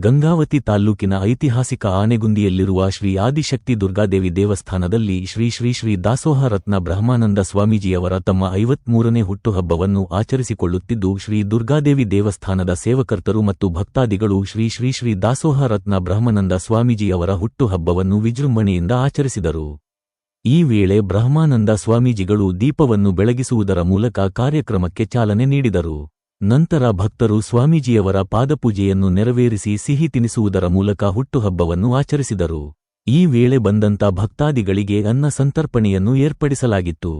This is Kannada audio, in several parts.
ಗಂಗಾವತಿ ತಾಲ್ಲೂಕಿನ ಐತಿಹಾಸಿಕ ಆನೆಗುಂದಿಯಲ್ಲಿರುವ ಶ್ರೀ ಆದಿಶಕ್ತಿ ದುರ್ಗಾದೇವಿ ದೇವಸ್ಥಾನದಲ್ಲಿ ಶ್ರೀ ಶ್ರೀ ಶ್ರೀ ದಾಸೋಹ ರತ್ನ ಬ್ರಹ್ಮಾನಂದ ಸ್ವಾಮೀಜಿಯವರ ತಮ್ಮ ಐವತ್ಮೂರನೇ ಹುಟ್ಟುಹಬ್ಬವನ್ನು ಆಚರಿಸಿಕೊಳ್ಳುತ್ತಿದ್ದು ಶ್ರೀ ದುರ್ಗಾದೇವಿ ದೇವಸ್ಥಾನದ ಸೇವಕರ್ತರು ಮತ್ತು ಭಕ್ತಾದಿಗಳು ಶ್ರೀ ಶ್ರೀ ಶ್ರೀ ದಾಸೋಹ ರತ್ನ ಬ್ರಹ್ಮಾನಂದ ಸ್ವಾಮೀಜಿಯವರ ಹುಟ್ಟುಹಬ್ಬವನ್ನು ವಿಜೃಂಭಣೆಯಿಂದ ಆಚರಿಸಿದರು. ಈ ವೇಳೆ ಬ್ರಹ್ಮಾನಂದ ಸ್ವಾಮೀಜಿಗಳು ದೀಪವನ್ನು ಬೆಳಗಿಸುವುದರ ಮೂಲಕ ಕಾರ್ಯಕ್ರಮಕ್ಕೆ ಚಾಲನೆ ನೀಡಿದರು. ನಂತರ ಭಕ್ತರು ಸ್ವಾಮೀಜಿಯವರ ಪಾದಪೂಜೆಯನ್ನು ನೆರವೇರಿಸಿ ಸಿಹಿ ತಿನಿಸುವುದರ ಮೂಲಕ ಹುಟ್ಟುಹಬ್ಬವನ್ನು ಆಚರಿಸಿದರು. ಈ ವೇಳೆ ಬಂದಂತ ಭಕ್ತಾದಿಗಳಿಗೆ ಅನ್ನ ಸಂತರ್ಪಣೆಯನ್ನು ಏರ್ಪಡಿಸಲಾಗಿತ್ತು.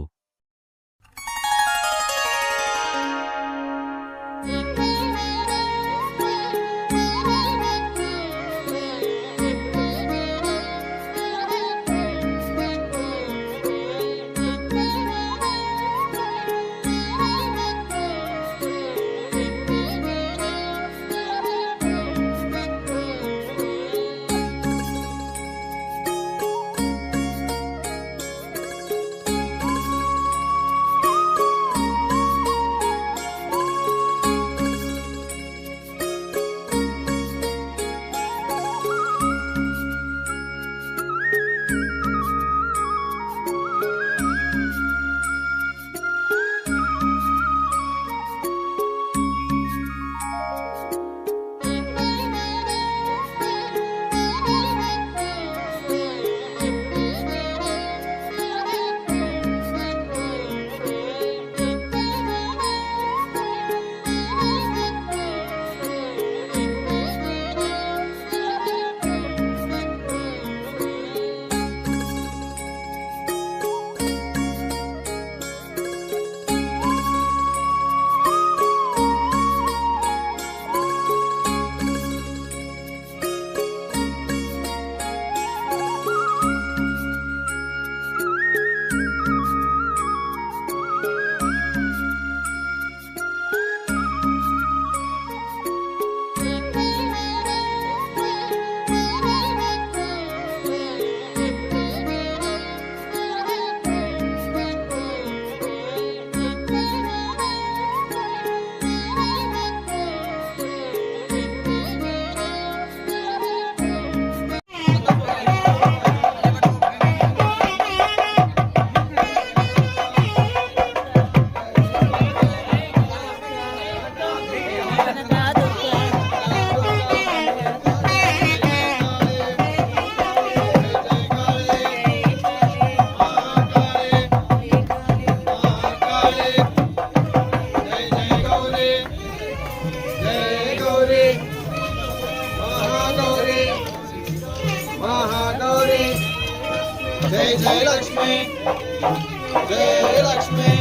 Hey, he likes me.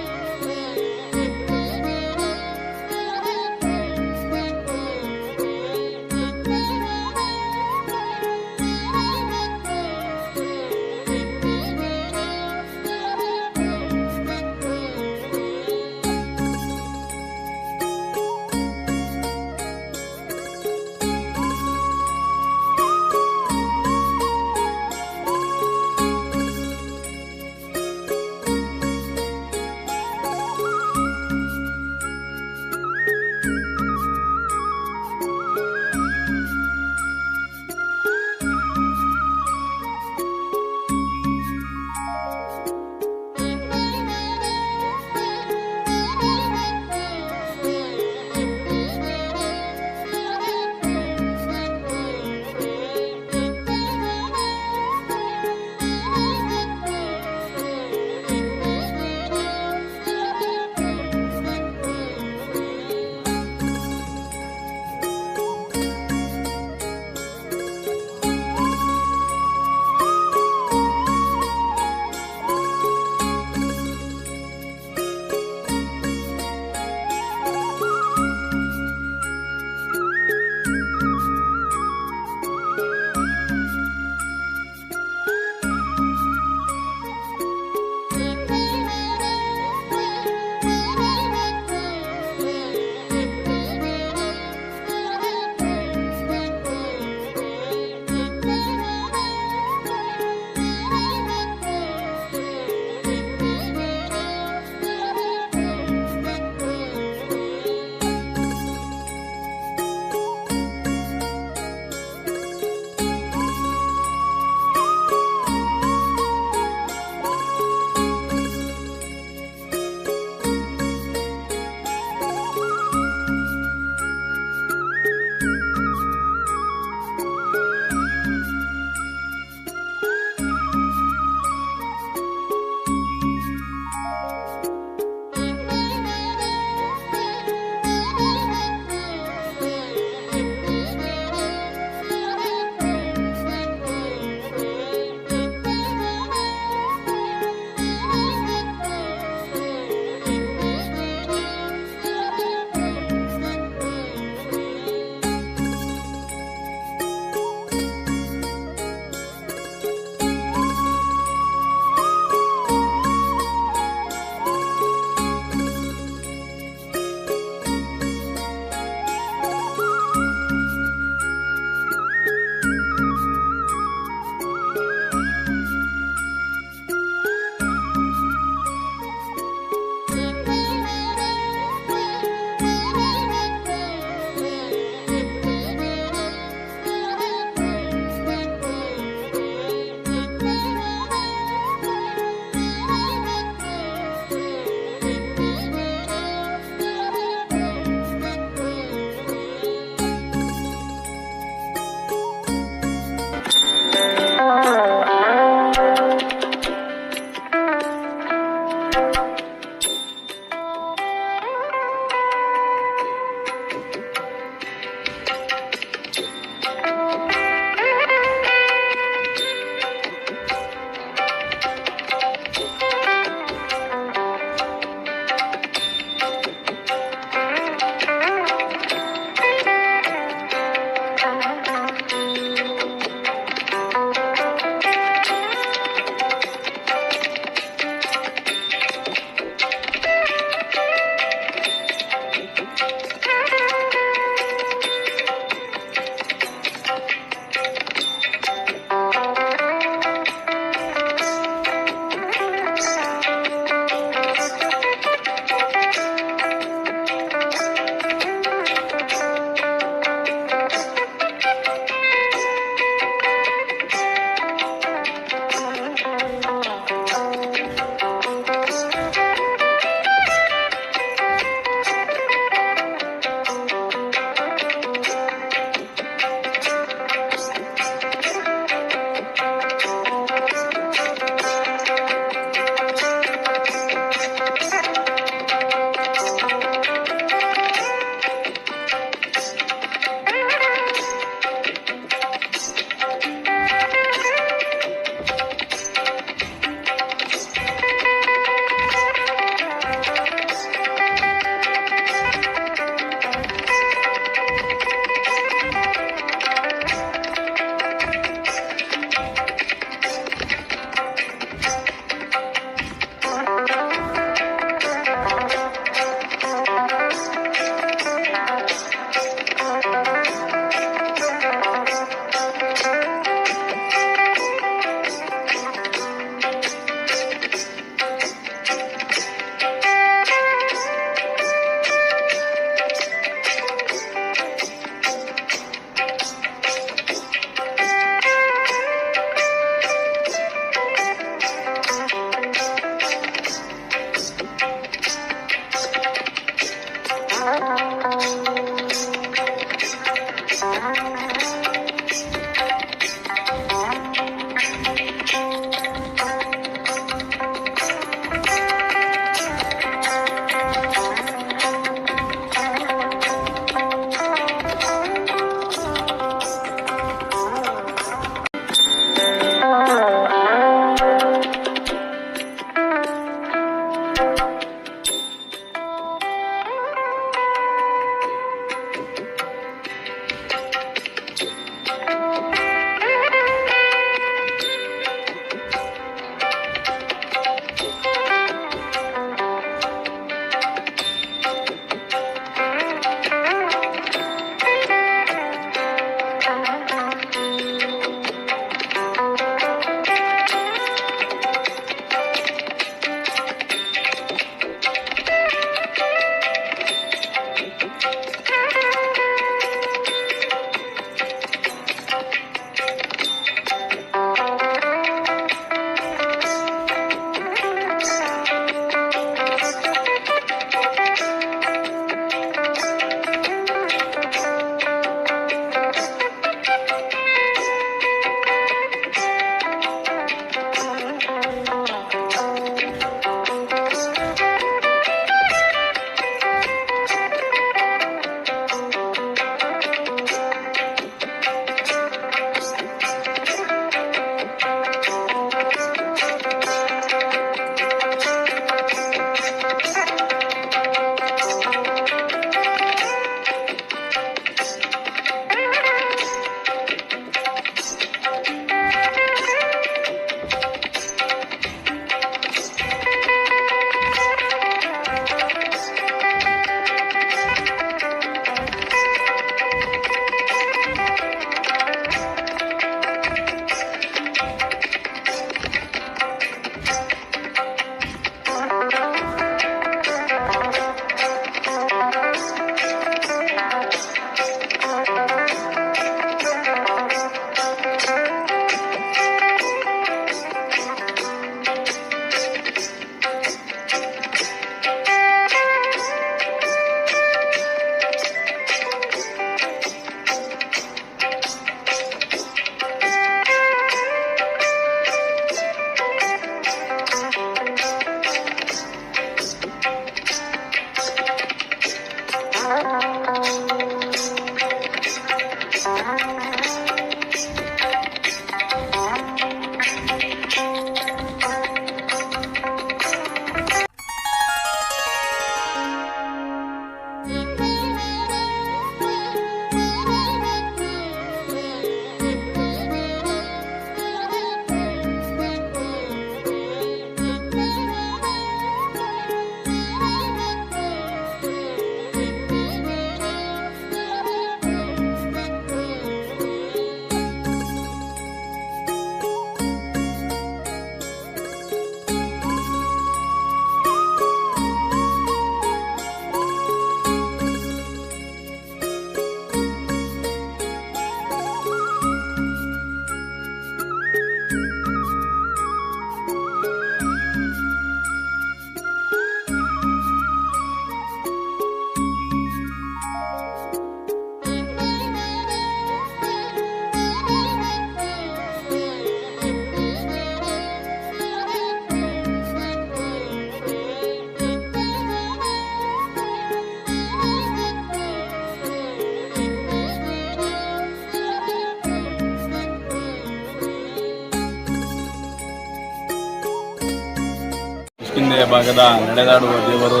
ಗುಂದಿಯ ಭಾಗದ ನಡೆದಾಡುವ ದೇವರು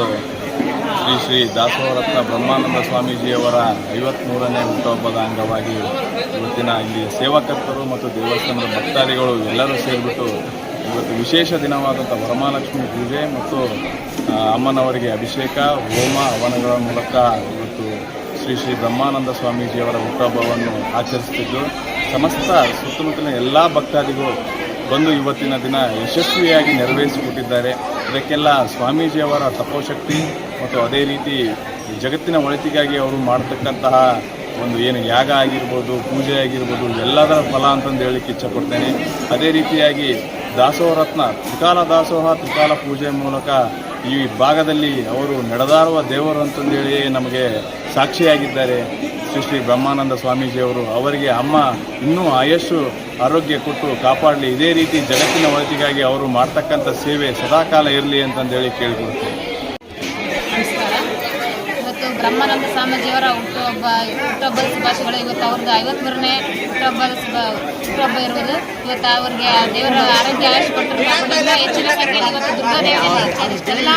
ಶ್ರೀ ಶ್ರೀ ದಾಸೋಹರತ್ನ ಬ್ರಹ್ಮಾನಂದ ಸ್ವಾಮೀಜಿಯವರ ಐವತ್ಮೂರನೇ ಹುಟ್ಟುಹಬ್ಬದ ಅಂಗವಾಗಿ ಇವತ್ತಿನ ಇಲ್ಲಿ ಸೇವಕರ್ತರು ಮತ್ತು ದೇವಸ್ಥಾನದ ಭಕ್ತಾದಿಗಳು ಎಲ್ಲರೂ ಸೇರಿಬಿಟ್ಟು ಇವತ್ತು ವಿಶೇಷ ದಿನವಾದಂಥ ವರಮಹಾಲಕ್ಷ್ಮಿ ಪೂಜೆ ಮತ್ತು ಅಮ್ಮನವರಿಗೆ ಅಭಿಷೇಕ, ಹೋಮ, ಹವನಗಳ ಮೂಲಕ ಇವತ್ತು ಶ್ರೀ ಶ್ರೀ ಬ್ರಹ್ಮಾನಂದ ಸ್ವಾಮೀಜಿಯವರ ಹುಟ್ಟುಹಬ್ಬವನ್ನು ಆಚರಿಸುತ್ತಿದ್ದು, ಸಮಸ್ತ ಸುತ್ತಮುತ್ತಲಿನ ಎಲ್ಲ ಭಕ್ತಾದಿಗಳು ಬಂದು ಇವತ್ತಿನ ದಿನ ಯಶಸ್ವಿಯಾಗಿ ನೆರವೇರಿಸಿಕೊಟ್ಟಿದ್ದಾರೆ. ಇದಕ್ಕೆಲ್ಲ ಸ್ವಾಮೀಜಿಯವರ ತಪೋಶಕ್ತಿ ಮತ್ತು ಅದೇ ರೀತಿ ಜಗತ್ತಿನ ಒಳಿತಿಗಾಗಿ ಅವರು ಮಾಡತಕ್ಕಂತಹ ಒಂದು ಏನು ಯಾಗ ಆಗಿರ್ಬೋದು, ಪೂಜೆ ಆಗಿರ್ಬೋದು, ಎಲ್ಲದರ ಫಲ ಅಂತಂದು ಹೇಳಲಿಕ್ಕೆ ಇಚ್ಛಪಡ್ತೇನೆ. ಅದೇ ರೀತಿಯಾಗಿ ದಾಸೋಹ ರತ್ನ ತ್ರಿಕಾಲ ದಾಸೋಹ, ತ್ರಿಕಾಲ ಪೂಜೆ ಮೂಲಕ ಈ ಭಾಗದಲ್ಲಿ ಅವರು ನಡೆದಾರುವ ದೇವರು ಅಂತಂದೇಳಿ ನಮಗೆ ಸಾಕ್ಷಿಯಾಗಿದ್ದಾರೆ. ಶ್ರೀ ಶ್ರೀ ಬ್ರಹ್ಮಾನಂದ ಸ್ವಾಮೀಜಿಯವರು ಅವರಿಗೆ ಅಮ್ಮ, ಇನ್ನೂ ಆಯಸ್ಸು ಆರೋಗ್ಯ ಕೊಟ್ಟು ಕಾಪಾಡಲಿ. ಇದೇ ರೀತಿ ಜಗತ್ತಿನ ಒಳಿತಿಗಾಗಿ ಅವರು ಮಾಡ್ತಕ್ಕಂಥ ಸೇವೆ ಸದಾಕಾಲ ಇರಲಿ ಅಂತಂದೇಳಿ ಕೇಳಿಕೊಡ್ತೇವೆ ಬ್ರಹ್ಮಾನಂದ ಸ್ವಾಮೀಜಿಯವರ ಹುಟ್ಟುಹಬ್ಬ, ಹುಟ್ಟುಹಬ್ಬದ ಶುಭಾಶಯಗಳು. ಇವತ್ತು ಅವ್ರದ್ದು ಐವತ್ಮೂರನೇ ಹುಟ್ಟುಹಬ್ಬದ ಶುಭ, ಹುಟ್ಟುಹಬ್ಬ ಇರುವುದು. ಇವತ್ತು ಅವ್ರಿಗೆ ದೇವರ ಆರೋಗ್ಯ ಆಯುಷ್ ಕೊಟ್ಟರು. ಹೆಚ್ಚಿನ ಸಂಖ್ಯೆಯಲ್ಲಿ ಇವತ್ತು ದುರ್ಗಾದೇವಿಯಲ್ಲಿ ಇಷ್ಟೆಲ್ಲ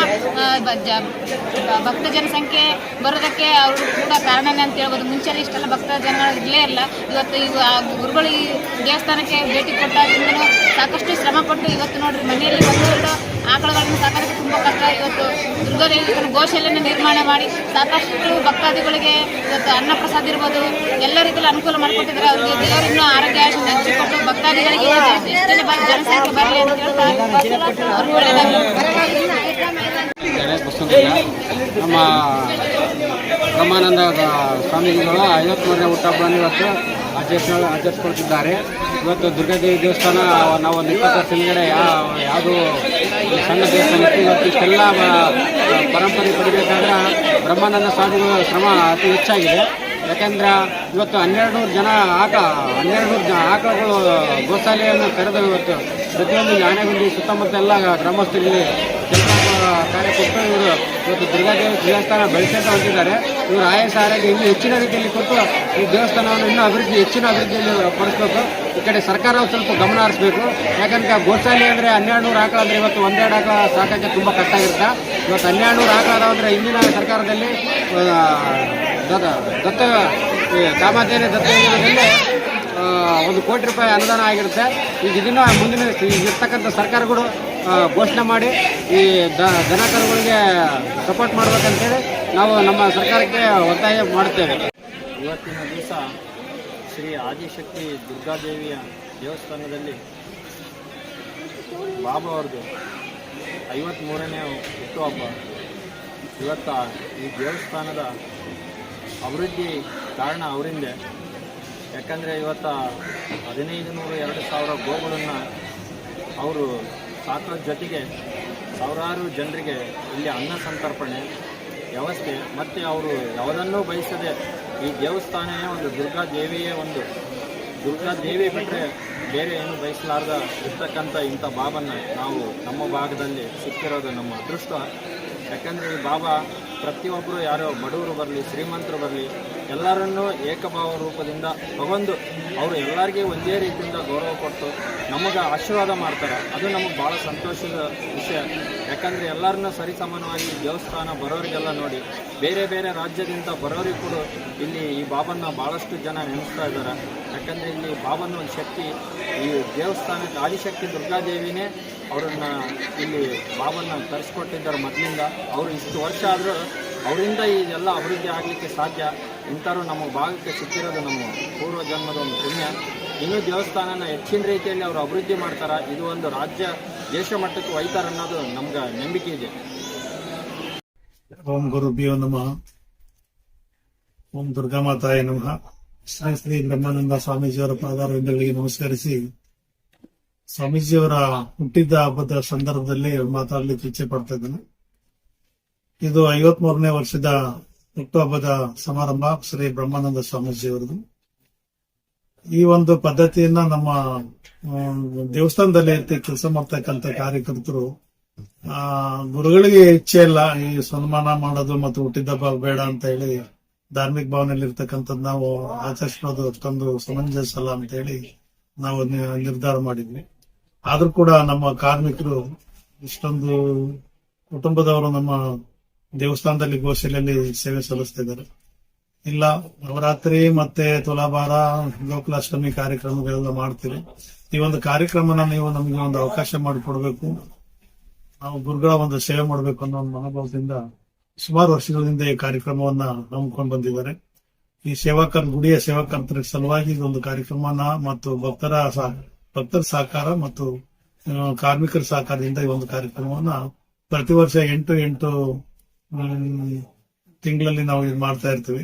ಭಕ್ತ ಜನಸಂಖ್ಯೆ ಬರೋದಕ್ಕೆ ಅವರು ಕೂಡ ಕಾರಣನೇ ಅಂತ ಹೇಳ್ಬೋದು. ಮುಂಚೆ ಇಷ್ಟೆಲ್ಲ ಭಕ್ತ ಜನಗಳು ಇರಲೇ ಇಲ್ಲ. ಇವತ್ತು ಇವು ಗುರುಗಳು ಈ ದೇವಸ್ಥಾನಕ್ಕೆ ಭೇಟಿ ಕೊಟ್ಟಾಗಿಂದ ಸಾಕಷ್ಟು ಶ್ರಮಪಟ್ಟು ಇವತ್ತು ನೋಡ್ರಿ, ಮನೆಯಲ್ಲಿ ಒಂದೆರಡು ಆಕಳುಗಳನ್ನು ಸಾಕೋದಕ್ಕೆ ತುಂಬ ಕಷ್ಟ. ಇವತ್ತು ದುರ್ಗಾದೇವಿ ಗೋಶಾಲೆಯನ್ನು ನಿರ್ಮಾಣ ಮಾಡಿ ಸಾಕಷ್ಟು ಭಕ್ತಾದಿಗಳಿಗೆ ಇವತ್ತು ಅನ್ನ ಪ್ರಸಾದ ಇರ್ಬೋದು, ಎಲ್ಲ ರೀತಿಯಲ್ಲಿ ಅನುಕೂಲ ಮಾಡಿಕೊಟ್ಟಿದ್ದಾರೆ. ಅವರಿಗೆ ದೇವರನ್ನು ಆರೋಗ್ಯ ಹೆಚ್ಚಿಕೊಟ್ಟು ಭಕ್ತಾದಿಗಳಿಗೆ ಎಷ್ಟೇ ಬಾರಿ ಜನಸಂಖ್ಯೆ ಬರಲಿ ಅಂತ ಹೇಳ್ತಾ ಅವ್ರಿಗೆ ಒಳ್ಳೆಯದಾಗಲಿ ಗಣೇಶ್ ಬಸವರಾಜ ನಮ್ಮ ಬ್ರಹ್ಮಾನಂದ ಐವತ್ತು ಮೂರನೇ ಹುಟ್ಟಹಬ್ಬವನ್ನು ಇವತ್ತು ಆಚರಿಸ ಆಚರಿಸ್ಕೊಳ್ತಿದ್ದಾರೆ. ಇವತ್ತು ದುರ್ಗಾದೇವಿ ದೇವಸ್ಥಾನ, ನಾವು ಒಂದು ಇಪ್ಪತ್ತು ವರ್ಷ ಹಿಂದ್ಗಡೆ ಯಾವುದು ಸಣ್ಣ ದೇವಸ್ಥಾನ ಇವತ್ತು ಇಷ್ಟೆಲ್ಲ ಪರಂಪರೆ ಪಡಿಬೇಕಾದ್ರೆ ಬ್ರಹ್ಮಾನಂದ ಸ್ವಾಮಿಗಳ ಶ್ರಮ ಅತಿ ಹೆಚ್ಚಾಗಿದೆ. ಯಾಕೆಂದ್ರೆ ಇವತ್ತು ಹನ್ನೆರಡು ನೂರು ಜನ ಆಕ, ಹನ್ನೆರಡು ನೂರು ಜನ ಆಕಳುಗಳು ಗೋಶಾಲೆಯನ್ನು ಕರೆದು ಇವತ್ತು ಪ್ರತಿಯೊಂದು ಆನೆಗುಂಡಿ ಸುತ್ತಮುತ್ತ ಎಲ್ಲ ಗ್ರಾಮಸ್ಥರಿಗೆ ಕೆಲಸ ಕಾರ್ಯ ಕೊಟ್ಟು ಇವರು ಇವತ್ತು ದುರ್ಗಾದೇವಿ ದೇವಸ್ಥಾನ ಬೆಳೆಸಂತ ಹೊಂದಿದ್ದಾರೆ ಇವರು ಆಯಾಸ ಆರೋಗ್ಯ ಇನ್ನೂ ಹೆಚ್ಚಿನ ರೀತಿಯಲ್ಲಿ ಕೊಟ್ಟು ಈ ದೇವಸ್ಥಾನವನ್ನು ಇನ್ನೂ ಅಭಿವೃದ್ಧಿ, ಹೆಚ್ಚಿನ ಅಭಿವೃದ್ಧಿಯಲ್ಲಿ ಪಡಿಸ್ಬೇಕು. ಈ ಕಡೆ ಸರ್ಕಾರ ಒಂದ್ ಸ್ವಲ್ಪ ಗಮನ ಹರಿಸಬೇಕು. ಯಾಕಂದ್ರೆ ಗೋಶಾಲೆ ಅಂದರೆ ಹನ್ನೆರಡು ನೂರು ಆಕಳ ಅಂದರೆ ಇವತ್ತು ಒಂದೆರಡು ಆಕಳ ಸಾಕಕ್ಕೆ ತುಂಬ ಕಷ್ಟ ಆಗಿರುತ್ತೆ. ಇವತ್ತು ಹನ್ನೆರಡು ನೂರು ಆಕಳ ಅಂದರೆ ಹಿಂದಿನ ಸರ್ಕಾರದಲ್ಲಿ ದತ್ತ ಕಾಮಾಧೇನ ದತ್ತ ಯೋಜನೆಯಲ್ಲಿ ಒಂದು ಕೋಟಿ ರೂಪಾಯಿ ಅನುದಾನ ಆಗಿರುತ್ತೆ. ಈಗ ಇದನ್ನು ಮುಂದಿನ ಇರ್ತಕ್ಕಂಥ ಸರ್ಕಾರಗಳು ಘೋಷಣೆ ಮಾಡಿ ಈ ದನಕರುಗಳಿಗೆ ಸಪೋರ್ಟ್ ಮಾಡಬೇಕಂತೇಳಿ ನಾವು ನಮ್ಮ ಸರ್ಕಾರಕ್ಕೆ ಒತ್ತಾಯ ಮಾಡುತ್ತೇವೆ. ಇವತ್ತಿನ ದಿವಸ ಶ್ರೀ ಆದಿಶಕ್ತಿ ದುರ್ಗಾದೇವಿಯ ದೇವಸ್ಥಾನದಲ್ಲಿ ಬಾಬಾ ಅವ್ರದ್ದು ಐವತ್ತ್ಮೂರನೇ ಹುಟ್ಟುಹಬ್ಬ. ಇವತ್ತ ಈ ದೇವಸ್ಥಾನದ ಅಭಿವೃದ್ಧಿ ಕಾರಣ ಅವರಿಂದ ಯಾಕಂದರೆ ಇವತ್ತು ಹದಿನೈದು ನೂರು ಎರಡು ಸಾವಿರ ಗೋಗಳನ್ನು ಅವರು ಸಾಕೋ ಜೊತೆಗೆ ಸಾವಿರಾರು ಜನರಿಗೆ ಇಲ್ಲಿ ಅನ್ನ ಸಂತರ್ಪಣೆ ವ್ಯವಸ್ಥೆ ಮತ್ತು ಅವರು ಯಾವುದನ್ನೂ ಬಯಸದೆ ಈ ದೇವಸ್ಥಾನವೇ ಒಂದು ದುರ್ಗಾ ದೇವಿಯೇ ಒಂದು ದುರ್ಗಾ ದೇವಿ ಬಿಟ್ಟರೆ ಬೇರೆ ಏನು ಬಯಸಲಾರ್ದ ಇರ್ತಕ್ಕಂಥ ಇಂಥ ಬಾಬನ್ನ ನಾವು ನಮ್ಮ ಭಾಗದಲ್ಲಿ ಸಿಕ್ಕಿರೋದು ನಮ್ಮ ಅದೃಷ್ಟ. ಯಾಕಂದರೆ ಈ ಬಾಬಾ ಪ್ರತಿಯೊಬ್ಬರು ಯಾರೋ ಬಡವರು ಬರಲಿ ಶ್ರೀಮಂತರು ಬರಲಿ ಎಲ್ಲರನ್ನೂ ಏಕಭಾವ ರೂಪದಿಂದ ತಗೊಂಡು ಅವರು ಎಲ್ಲರಿಗೆ ಒಂದೇ ರೀತಿಯಿಂದ ಗೌರವ ಕೊಟ್ಟು ನಮಗೆ ಆಶೀರ್ವಾದ ಮಾಡ್ತಾರೆ. ಅದು ನಮಗೆ ಭಾಳ ಸಂತೋಷದ ವಿಷಯ. ಯಾಕಂದರೆ ಎಲ್ಲರನ್ನ ಸರಿಸಮಾನವಾಗಿ ದೇವಸ್ಥಾನ ಬರೋರಿಗೆಲ್ಲ ನೋಡಿ, ಬೇರೆ ಬೇರೆ ರಾಜ್ಯದಿಂದ ಬರೋರಿಗೆ ಕೂಡ ಇಲ್ಲಿ ಈ ಬಾಬನ್ನ ಭಾಳಷ್ಟು ಜನ ನೆನೆಸ್ತಾ ಇದ್ದಾರೆ. ಯಾಕಂದರೆ ಇಲ್ಲಿ ಬಾಬನ ಒಂದು ಶಕ್ತಿ, ಈ ದೇವಸ್ಥಾನಕ್ಕೆ ಆದಿಶಕ್ತಿ ದುರ್ಗಾದೇವಿನೇ ಅವರನ್ನು ಇಲ್ಲಿ ಬಾಬನ್ನ ತರಿಸ್ಕೊಟ್ಟಿದ್ದಾರೆ ಮೊದಲಿಂದ. ಅವರು ಇಷ್ಟು ವರ್ಷ ಆದರೂ ಅವರಿಂದ ಇದೆಲ್ಲ ಅಭಿವೃದ್ಧಿ ಆಗಲಿಕ್ಕೆ ಸಾಧ್ಯ. ಇಂಥವ್ರು ನಮ್ಮ ಭಾಗಕ್ಕೆ ಸಿಕ್ಕಿರೋದು ನಮ್ಮ ಪೂರ್ವ ಜನ್ಮದ ಒಂದು ಪುಣ್ಯ. ಇನ್ನೂ ದೇವಸ್ಥಾನನ ಹೆಚ್ಚಿನ ರೀತಿಯಲ್ಲಿ ಅವರು ಅಭಿವೃದ್ಧಿ ಮಾಡ್ತಾರೆ, ಇದು ಒಂದು ರಾಜ್ಯ, ದೇಶ ಮಟ್ಟಕ್ಕೆ ಒಯ್ತಾರೆ ಅನ್ನೋದು ನಮ್ಗೆ ನಂಬಿಕೆ ಇದೆ. ಓಂ ಗುರುಭ್ಯೋ ನಮಃ. ಓಂ ದುರ್ಗಾ ಮಾತಾಯ ನಮಃ. ಶ್ರೀ ಶ್ರೀ ಬ್ರಹ್ಮಾನಂದ ಸ್ವಾಮೀಜಿಯವರ ಪಾದಾರವಿಂದಗಳಿಗೆ ನಮಸ್ಕರಿಸಿ, ಸ್ವಾಮೀಜಿಯವರ ಹುಟ್ಟಿದ ಹಬ್ಬದ ಸಂದರ್ಭದಲ್ಲಿ ಮಾತಾಡಲಿಕ್ಕೆ ಇಚ್ಛೆ ಪಡ್ತಾ ಇದ್ದೇನೆ. ಇದು ಐವತ್ಮೂರನೇ ವರ್ಷದ ಹುಟ್ಟುಹಬ್ಬದ ಸಮಾರಂಭ ಶ್ರೀ ಬ್ರಹ್ಮಾನಂದ ಸ್ವಾಮೀಜಿಯವರದು ಈ ಒಂದು ಪದ್ಧತಿಯನ್ನ ನಮ್ಮ ದೇವಸ್ಥಾನದಲ್ಲಿ ಕೆಲಸ ಮಾಡ್ತಕ್ಕಂಥ ಕಾರ್ಯಕರ್ತರು, ಆ, ಗುರುಗಳಿಗೆ ಇಚ್ಛೆ ಇಲ್ಲ, ಈ ಸನ್ಮಾನ ಮಾಡೋದು ಮತ್ತು ಹುಟ್ಟಿದಬ್ಬ ಬೇಡ ಅಂತ ಹೇಳಿ, ಧಾರ್ಮಿಕ ಭಾವನೆಯಲ್ಲಿ ಇರ್ತಕ್ಕಂಥದ್ದು ನಾವು ಆಚರಿಸೋದು ಅಷ್ಟೊಂದು ಸಮಂಜಸ ಅಲ್ಲ ಅಂತ ಹೇಳಿ ನಾವು ನಿರ್ಧಾರ ಮಾಡಿದ್ವಿ. ಆದ್ರೂ ಕೂಡ ನಮ್ಮ ಕಾರ್ಮಿಕರು ಇಷ್ಟೊಂದು ಕುಟುಂಬದವರು ನಮ್ಮ ದೇವಸ್ಥಾನದಲ್ಲಿ ಗೋಶಾಲೆಯಲ್ಲಿ ಸೇವೆ ಸಲ್ಲಿಸ್ತಿದ್ದಾರೆ. ಇಲ್ಲ, ನವರಾತ್ರಿ ಮತ್ತೆ ತುಲಾಭಾರ, ಗೋಕುಲಾಷ್ಟಮಿ ಕಾರ್ಯಕ್ರಮಗಳೆಲ್ಲ ಮಾಡ್ತೀವಿ. ಈ ಒಂದು ಕಾರ್ಯಕ್ರಮನ ನೀವು ನಮಗೆ ಒಂದು ಅವಕಾಶ ಮಾಡಿಕೊಡ್ಬೇಕು. ನಾವು ಗುರುಗಳ ಒಂದು ಸೇವೆ ಮಾಡಬೇಕು ಅನ್ನೋ ಒಂದು ಮನೋಭಾವದಿಂದ ಸುಮಾರು ವರ್ಷಗಳಿಂದ ಈ ಕಾರ್ಯಕ್ರಮವನ್ನ ನಂಬಿಕೊಂಡು ಬಂದಿದ್ದಾರೆ. ಈ ಸೇವಾಕರ್, ಗುಡಿಯ ಸೇವಾಕರ್ತರ ಸಲುವಾಗಿ ಇದೊಂದು ಕಾರ್ಯಕ್ರಮನ ಮತ್ತು ಭಕ್ತರ ಭಕ್ತರ ಸಹಕಾರ ಮತ್ತು ಕಾರ್ಮಿಕರ ಸಹಕಾರದಿಂದ ಈ ಒಂದು ಕಾರ್ಯಕ್ರಮವನ್ನ ಪ್ರತಿ ವರ್ಷ ಎಂಟು ಎಂಟು ತಿಂಗಳಲ್ಲಿ ನಾವು ಇದು ಮಾಡ್ತಾ ಇರ್ತೀವಿ.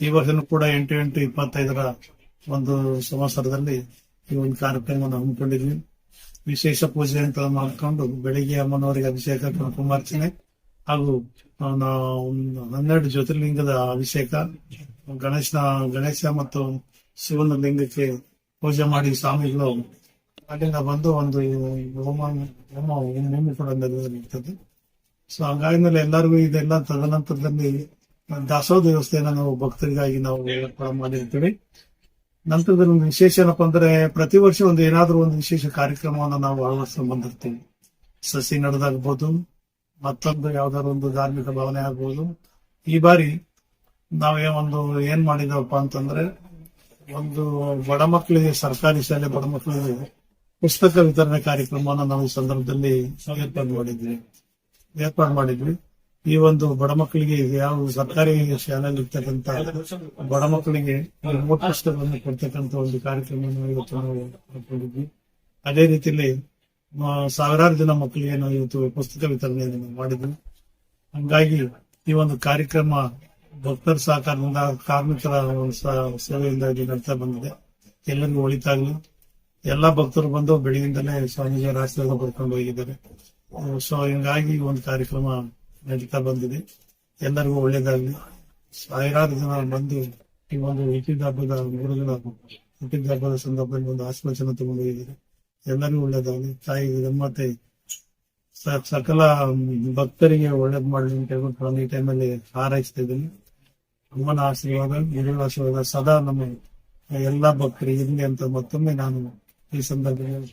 ಈ ವರ್ಷನೂ ಕೂಡ ಎಂಟು ಎಂಟು ಇಪ್ಪತ್ತೈದರ ಒಂದು ಸಂವತ್ಸರದಲ್ಲಿ ಈ ಒಂದು ಕಾರ್ಯಕ್ರಮವನ್ನು ಹಮ್ಮಿಕೊಂಡಿದ್ವಿ. ವಿಶೇಷ ಪೂಜೆ ಅಂತ ಮಾಡ್ಕೊಂಡು ಬೆಳಿಗ್ಗೆ ಅಮ್ಮನವರಿಗೆ ಅಭಿಷೇಕ ಕುಮಾರ್ಚನೆ ಹಾಗೂ ಹನ್ನೆರಡು ಜ್ಯೋತಿರ್ಲಿಂಗದ ಅಭಿಷೇಕ, ಗಣೇಶನ, ಗಣೇಶ ಮತ್ತು ಶಿವನ ಲಿಂಗಕ್ಕೆ ಪೂಜೆ ಮಾಡಿ ಸ್ವಾಮಿಗಳು ಅಲ್ಲಿಂದ ಬಂದು ಒಂದು ಹೋಮ ಹೋಮ ಕೂಡ ನೆರವೇರುತ್ತದೆ ಸೊ ಹಂಗಾದ್ಮೇಲೆ ಎಲ್ಲರಿಗೂ ಇದೆಲ್ಲ ತದನಂತರದಲ್ಲಿ ದಾಸೋಹ ದೇವಸ್ಥಾನ ನಾವು ಭಕ್ತರಿಗಾಗಿ ನಾವು ಏರ್ಪಾಡು ಮಾಡಿರ್ತೀವಿ. ನಂತರದಲ್ಲಿ ಒಂದು ವಿಶೇಷ ಏನಪ್ಪಾ ಅಂದ್ರೆ ಪ್ರತಿ ವರ್ಷ ಒಂದು ಏನಾದ್ರೂ ಒಂದು ವಿಶೇಷ ಕಾರ್ಯಕ್ರಮವನ್ನು ನಾವು ಅಳವಡಿಸ್ಕೊಂಡು ಬಂದಿರ್ತೀವಿ. ಸಸಿ ನಡೆದಾಗ್ಬೋದು, ಮತ್ತೊಂದು ಯಾವ್ದಾದ್ರು ಒಂದು ಧಾರ್ಮಿಕ ಭಾವನೆ ಆಗ್ಬೋದು. ಈ ಬಾರಿ ನಾವೇ ಒಂದು ಏನ್ ಮಾಡಿದವಪ್ಪ ಅಂತಂದ್ರೆ ಒಂದು ಬಡ ಮಕ್ಕಳಿಗೆ ಸರ್ಕಾರಿ ಶಾಲೆ ಬಡ ಮಕ್ಕಳಿಗೆ ಪುಸ್ತಕ ವಿತರಣೆ ಕಾರ್ಯಕ್ರಮವನ್ನು ನಾವು ಈ ಸಂದರ್ಭದಲ್ಲಿ ಏರ್ಪಾಡು ಮಾಡಿದ್ವಿ. ಏರ್ಪಾಡು ಮಾಡಿದ್ವಿ. ಈ ಒಂದು ಬಡ ಮಕ್ಕಳಿಗೆ ಯಾವ ಸರ್ಕಾರಿ ಶಾಲೆಯಲ್ಲಿ ಇರ್ತಕ್ಕಂತ ಬಡ ಮಕ್ಕಳಿಗೆ ಪುಸ್ತಕವನ್ನು ಕೊಡ್ತಕ್ಕಂತ ಒಂದು ಕಾರ್ಯಕ್ರಮವನ್ನು ಇವತ್ತು ನಾವು ಹಾಕೊಂಡಿದ್ವಿ ಅದೇ ರೀತಿಯಲ್ಲಿ ಸಾವಿರಾರು ಜನ ಮಕ್ಕಳಿಗೆ ನಾವು ಇವತ್ತು ಪುಸ್ತಕ ವಿತರಣೆಯನ್ನು ಮಾಡಿದ್ವಿ. ಹಂಗಾಗಿ ಈ ಒಂದು ಕಾರ್ಯಕ್ರಮ ಭಕ್ತರ ಸಹಕಾರದಿಂದ, ಕಾರ್ಮಿಕರ ಸೇವೆಯಿಂದ ಇದು ನಡ್ತಾ ಬಂದಿದೆ. ಎಲ್ಲರಿಗೂ ಒಳಿತಾಗ್ಲಿ. ಎಲ್ಲಾ ಭಕ್ತರು ಬಂದು ಬೆಳಗಿಂದಲೇ ಸ್ವಾಮೀಜಿಯವರ ಆಶೀರ್ವಾದ ಪಡ್ಕೊಂಡು ಹೋಗಿದ್ದಾರೆ. ಸೊ ಹಿಂಗಾಗಿ ಒಂದು ಕಾರ್ಯಕ್ರಮ ನಡೀತಾ ಬಂದಿದೆ. ಎಲ್ಲರಿಗೂ ಒಳ್ಳೇದಾಗಲಿ. ಸಾವಿರಾರು ಜನ ಬಂದು ಈ ಒಂದು ಹುಟ್ಟಿದ ಹಬ್ಬದ ಗುರುಗಳ ಹುಟ್ಟಿದ ಹಬ್ಬದ ಸಂದರ್ಭದಲ್ಲಿ ಒಂದು ಆಶ್ವಾಸನ ತಗೊಂಡು ಹೋಗಿದ್ದಾರೆ ಎಲ್ಲರಿಗೂ ಒಳ್ಳೇದಾಗಲಿ. ತಾಯಿ ಮತ್ತೆ ಸಕಲ ಭಕ್ತರಿಗೆ ಒಳ್ಳೇದ್ ಮಾಡಲಿ ಅಂತ ಹೇಳ್ಬಿಟ್ಟು ನಾನು ಈ ಟೈಮಲ್ಲಿ ಹಾರೈಸ್ತಾ ಇದ್ದೀನಿ. ಅಮ್ಮನ ಆಶೀರ್ವಾದ, ಗುರುಗಳ ಆಶೀರ್ವಾದ ಸದಾ ನಮ್ಮ ಎಲ್ಲಾ ಭಕ್ತರಿಗೆ ಇರಲಿ ಅಂತ ಮತ್ತೊಮ್ಮೆ ನಾನು ಈ ಸಂದರ್ಭದಲ್ಲಿ